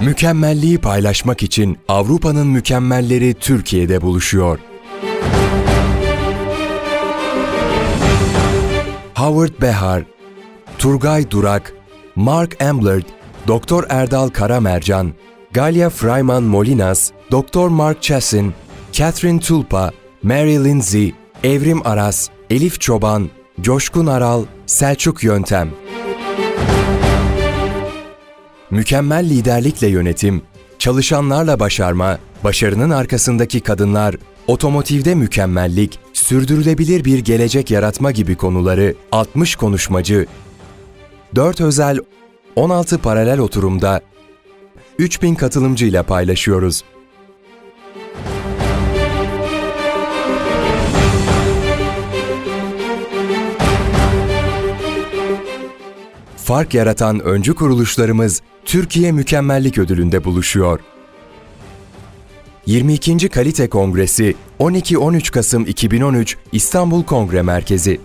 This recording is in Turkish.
Mükemmelliği paylaşmak için Avrupa'nın mükemmelleri Türkiye'de buluşuyor. Howard Behar, Turgay Durak, Mark Amblard, Dr. Erdal Karamercan, Galia Freiman Molinas, Dr. Mark Chassin, Catherine Tulpa, Mary Lindsay, Evrim Aras, Elif Çoban, Coşkun Aral, Selçuk Yöntem. Mükemmel liderlikle yönetim, çalışanlarla başarma, başarının arkasındaki kadınlar, otomotivde mükemmellik, sürdürülebilir bir gelecek yaratma gibi konuları 60 konuşmacı, 4 özel 16 paralel oturumda 3000 katılımcıyla paylaşıyoruz. Fark yaratan öncü kuruluşlarımız Türkiye Mükemmellik Ödülü'nde buluşuyor. 22. Kalite Kongresi 12-13 Kasım 2013 İstanbul Kongre Merkezi